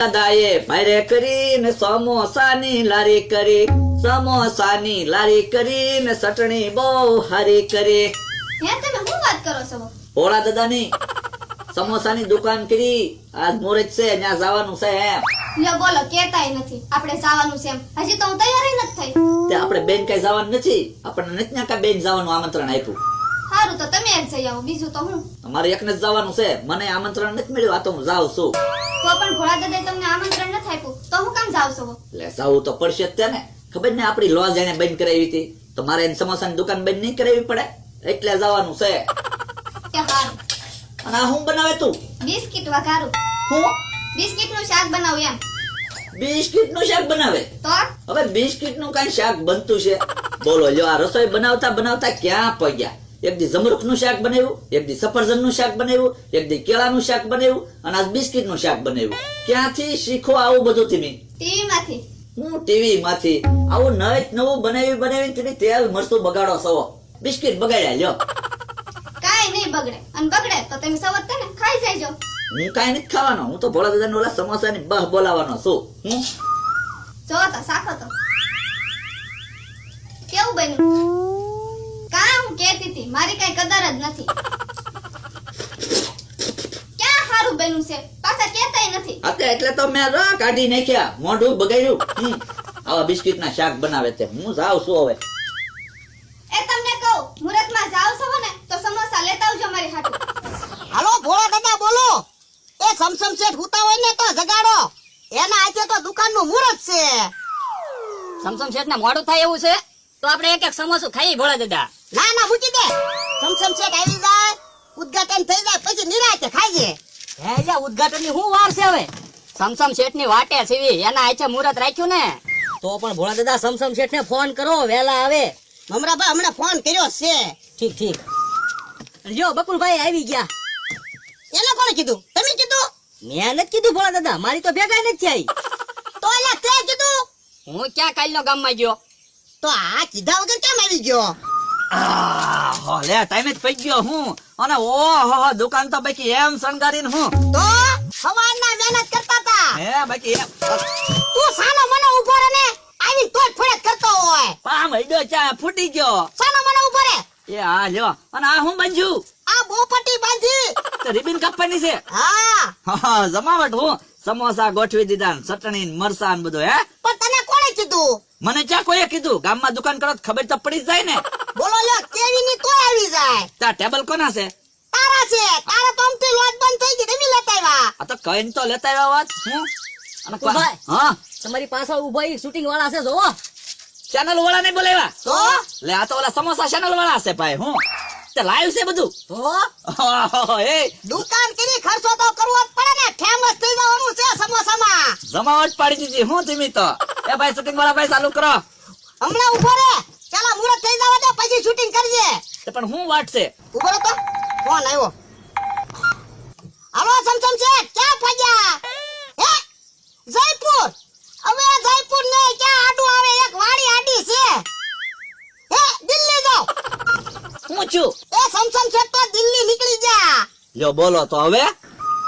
દાદાએ ભારે કરીને સમોસાની લારી કરી. સમોસાની લારી કરીને ચટણી બહુ હારી કરી. હે તમે શું વાત કરો છો? ભોળા દાદાની સમોસાની દુકાન કરી. આજ મુહૂર્ત છે ત્યાં જવાનું છે એમ. લ્યો બોલો કેતાય નથી. આપણે જવાનું છે એમ. હજી તો હું તૈયાર નથી થઈ. તે આપણે બેન કઈ જવાનું નથી. આપણને નથી ત્યાં કાંઈ બેન જવાનું આમંત્રણ આપ્યું. સારું તો તમે જ જઈ આવો. બીજું તો હું. તમારે એકને જ જવાનું છે. મને આમંત્રણ નથી મળ્યું. આ તો હું જાઉં છું. તો પણ ઘોડા દાદાએ તમને આમંત્રણ નથી આપ્યું. તો હું કામ જાવ છો? એટલે જવું તો પડશે જ તેને. ખબર ને આપણી લોજ એને બંધ કરાવી હતી. તો મારે એને સમોસાની દુકાન બંધ નહીં કરાવી પડે? એટલે જવાનું છે. હારું. અને આ હું બનાવે તું? બિસ્કિટ વઘારું. હું? બિસ્કિટનું શાક બનાવું એમ. બિસ્કિટનું શાક બનાવે? તો? હવે બિસ્કિટનું કઈ શાક બનતું છે? બોલો જો આ રસોઈ બનાવતા બનાવતા ક્યાં પગ્યા? એક દી જમરૂખનું શાક બનાવ્યું એક દી સફરજનનું શાક બનાવ્યું એક દી કેળા નું શાક બનાવ્યું અને આજ બિસ્કિટનું શાક બનાવ્યું. ક્યાંથી શીખો આવું બધું તમે? ટીવી હું ટીવી માંથી આવું નવ નવું બનાવી બનાવી તમે તેલ મરચું બગાડો સવો બિસ્કિટ બગાડ્યા લ્યો. કાઈ નહીં બગડે. અને બગડે તો તમે સવત ને ખાઈ જાયજો. હું કાઈ નથી ખાવાનો. હું તો ભોળા દાદા ઓલા સમોસા ની બહ બોલાવાનો છું. હું જો તો સાખો તો. કેવું બન્યું? મારી કઈ કદર જ નથી. ક્યાં સારું બન્યું છે? પાછા કેતાય નથી. અત્યારે એટલે તો મેં રા કાઢી નાખ્યા મોઢું બગાડ્યું. આવા બિસ્કિટ ના શાક બનાવે છે. હું જાવ છું હવે. એ તમને કહું મુહૂર્તમાં જાવ છો ને તો સમોસા લેતા આવજો મારી હાટુ. હાલો ભોળા દાદા બોલો. એ સમસમ શેઠ હુતા હોય ને તો જગાડો. એના આજે તો દુકાનનું મુરત છે. સમસમ શેઠ ને મોડું થાય એવું છે? તો આપણે એક એક સમોસું ખાઈ ભોળા દાદા. ના ના મૂકી દે. સમસમ શેઠ આવી જાય ઉદ્ઘાટન થઈ જાય પછી નિરાતે ખાઈએ. હે ઉદ્ઘાટનની શું વાર છે હવે? સમસમ શેઠની વાટે સીવી એના આચે મુહૂર્ત રાખ્યું ને. તો પણ ભોળા દાદા સમસમ શેઠ ને ફોન કરો વેલા આવે. મમરાભાઈ હમણાં ફોન કર્યો છે. ઠીક ઠીક. જો બકુલભાઈ આવી ગયા. એને કોણે કીધું? તમે કીધું? મેં નથી કીધું ભોળા દાદા. મારી તો ભેગા નથી આવી તો અલ્યા તે કીધું? હું ક્યાં કાલનો ગામમાં ગયો? તો આ કીધા વગર કેમ આવી ગયો? લે ટાઈમે જ પઈ ગયો હું. અને ઓહો દુકાન તો બાકી એમ શણગારીને હું. તો સવારના મહેનત કરતા તા હે બાકી એમ. તું સાનો મને ઊભો રહે ને આવી તોડ ફોડત કરતો હોય. પામ હૈડો ચા ફૂટી ગયો. સાનો મને ઊભો રે એ હા લ્યો. અને આ હું બંજુ આ બોપટી બાંધી. તો રિબિન કાપવાની છે? હા. હા, જમાવટ હું. સમોસા ગોઠવી દીધા ચટણી ને મરસા ને બધું હે? પણ તને કીધું? મને ચા કોઈએ કીધું? ગામમાં દુકાન કરો ખબર તો પડી જ જાય ને. બોલો લ્યો કેવી ની તોય આવી જાય? તા ટેબલ કોના છે? તારા છે. તારા તો અમથી લોટ બંધ થઈ ગઈ તમે લેતા આવ્યા? આ તો કઈ તો લેતા આવ્યા વાત હું? અને પા- હા. તમારી પાછળ ઊભા શૂટિંગ વાળા છે જોવો. ચેનલ વાળા નહીં બોલાવ્યા? તો? લે આ તો ઓલા સમોસા ચેનલ વાળા છે ભાઈ હું? તે લાઈવ છે બધું? તો? એ દુકાન કરી ખર્ચો તો કરવો જ પડે ને ફેમસ થઈ જવાનું છે સમોસામાં જમાવટ પાડી દીધી. હું ધીમી તો. એ ભાઈ શૂટિંગ વાળા ભાઈ ચાલુ કરો. હમણાં ઊભો રે ચાલો મુરત થઈ જવા દે પછી શૂટિંગ કરજે પણ હું વાટ છે? ઊભો તો. ફોન આવ્યો. હાલો સમસમ છે ક્યાં ફગ્યા હે? જયપુર. હવે જયપુર ને ક્યાં આડું આવે? એક વાડી આડી છે. હે દિલ્હી જાઓ. હું છું. એ સમસમ છે તો દિલ્હી નીકળી જા લ્યો બોલો તો હવે.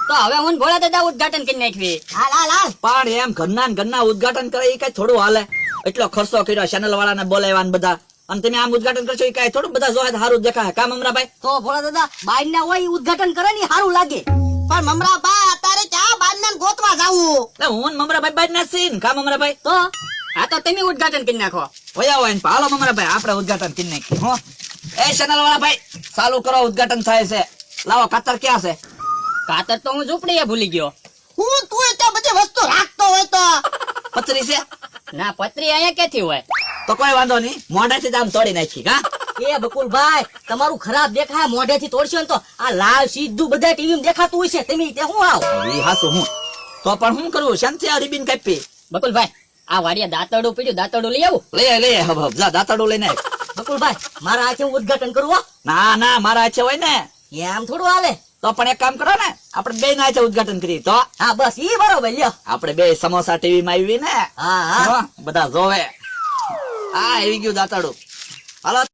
તો હવે હું ભોળા દાદા ઉદ્ઘાટન કરી નાખવી હાલ હાલ હાલ. પણ એમ ઘરના ને ઘરના ઉદઘાટન કરે એ કઈ થોડું હાલે. એટલો ખર્ચો કર્યો ચેનલ વાળાને બોલાવ્યા બધા. અને તમે આમ ઉદઘાટન કરશો એ કઈ થોડું? બધા જોવા સારું દેખાય. કામ અમરાભાઈ તો ભોળા દાદા બાઈ ના હોય ઉદઘાટન કરે ને સારું લાગે. પણ મમરા બા અત્યારે બાઈ ને ગોતવા જાવું. હું ને મમરાભાઈ બાઈ ના સીન. કામ અમરાભાઈ તો? હા તો તમે ઉદઘાટન કરી નાખો. વયા હોય ને હાલો મમરાભાઈ આપણે ઉદઘાટન કરી નાખીએ હો. એ ચેનલ વાળા ભાઈ ચાલુ કરો ઉદઘાટન થાય છે. લાવો ખાતર ક્યાં છે? કાતર તો હું ઝૂંપડીએ ભૂલી ગયો. હું તું એ ત્યાં બધી વસ્તુ રાખતો હોય તો. પથરી છે? ના પથરી અહીંયા ક્યાંથી હોય? તો કોઈ વાંધો નહીં. મોઢેથી જ આમ તોડી નાખી હા? એ બકુલભાઈ તમારું ખરાબ દેખાય મોઢેથી તોડશો ને તો આ લાલ સીધું બધા ટીવી માં દેખાતું હોય છે તમે તે હું આવ? એ હાસું હું. તો પણ હું કરું? શાંતિ આ રીબીન કાપી. બકુલભાઈ આ વાડિયા દાંતરડું પીડ્યું દાંતરડું લઈ આવું? લઈ લઈ હબ હબ. જા દાંતરડું લઈને બકુલ બકુલભાઈ મારા હાથે ઉદઘાટન ઉદ્ઘાટન કરું ના ના મારા હાથે હોય ને. એમ થોડું હાલે. તો પણ એક કામ કરો ને આપણે બે ના ઉદઘાટન કરીએ. તો હા બસ ઈ બરોબર લ્યો. આપણે બે સમોસા ટીવી માં આવી ને હા હા. બધા જોવે. આ આવી ગયું દાતાડું હાલો.